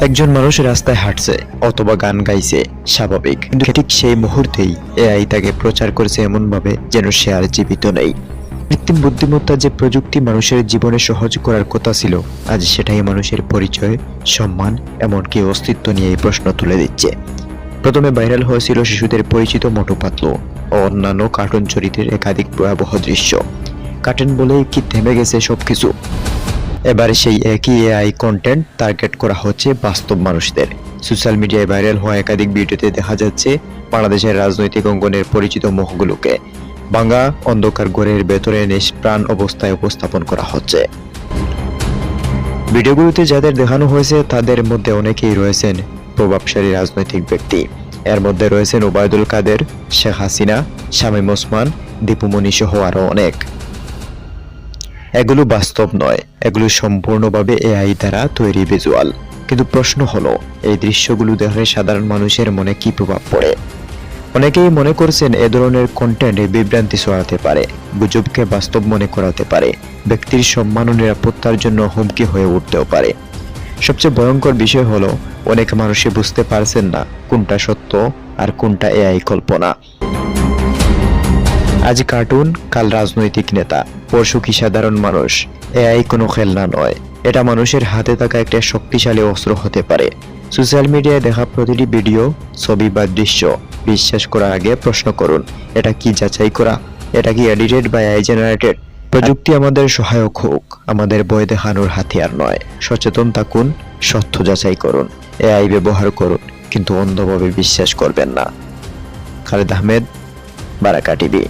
একজন মানুষ রাস্তায় হাঁটছে অথবা গান গাইছে, স্বাভাবিক। কিন্তু ঠিক সেই মুহূর্তেই এআই তাকে প্রচার করছে এমনভাবে যেন সে আর জীবিত নেই। কৃত্রিম বুদ্ধিমত্তা যে প্রযুক্তি মানুষের জীবনে সহজ করার কথা ছিল, আজ সেটাই মানুষের পরিচয়, সম্মান, এমনকি অস্তিত্ব নিয়ে এই প্রশ্ন তুলে দিচ্ছে। প্রথমে ভাইরাল হয়েছিল শিশুদের পরিচিত মোটু পাতলু ও অন্যান্য কার্টুন চরিত্রের একাধিক ভয়াবহ দৃশ্য। কার্টুন বলেই কি থেমে গেছে সবকিছু? এবার সেই একই এআই কন্টেন্ট টার্গেট করা হচ্ছে বাস্তব মানুষদের। সোশ্যাল মিডিয়ায় ভাইরাল হওয়া একাধিক ভিডিওতে দেখা যাচ্ছে বাংলাদেশের রাজনৈতিক অঙ্গনের পরিচিত মুখগুলোকে। বাঙ্গা অন্ধকার ঘরের ভেতরে নিষ্প্রাণ অবস্থায় উপস্থাপন করা হচ্ছে। ভিডিওগুলোতে যাদের দেখানো হয়েছে, তাদের মধ্যে অনেকেই রয়েছেন প্রভাবশালী রাজনৈতিক ব্যক্তি। এর মধ্যে রয়েছেন ওবায়দুল কাদের, শেখ হাসিনা, শামীম ওসমান, দীপুমণি সহ আরও অনেক। এগুলো বাস্তব নয়, এগুলো সম্পূর্ণভাবে এআই দ্বারা তৈরি ভিজুয়াল কিন্তু প্রশ্ন হলো, এই দৃশ্যগুলো দেখলে সাধারণ মানুষের মনে কি প্রভাব পড়ে? অনেকেই মনে করছেন এ ধরনের কন্টেন্ট বিভ্রান্তি ছড়াতে পারে, গুজবকে বাস্তব মনে করাতে পারে, ব্যক্তির সম্মান ও নিরাপত্তার জন্য হুমকি হয়ে উঠতেও পারে। সবচেয়ে ভয়ঙ্কর বিষয় হলো, অনেক মানুষই বুঝতে পারছেন না কোনটা সত্য আর কোনটা এআই কল্পনা। আজ কার্টুন কাল রাজনৈতিক নেতা। পরশু কি সাধারণ মানুষ? এআই কোনো খেলনা নয়। এটা মানুষের হাতে থাকা একটা শক্তিশালী অস্ত্র হতে পারে। সোশ্যাল মিডিয়ায় দেখা প্রতিটি ভিডিও, ছবি বা দৃশ্য বিশ্বাস করার আগে প্রশ্ন করুন, এটা কি যাচাই করা? এটা কি এডিটেড বা এআই জেনারেটেড প্রযুক্তি আমাদের সহায়ক হোক, আমাদের বয় দেখানোর হাতিয়ার নয়। সচেতন থাকুন, সত্য যাচাই করুন, এআই ব্যবহার করুন, কিন্তু অন্ধভাবে বিশ্বাস করবেন না। খালেদ আহমেদ, বারাকা টিভি।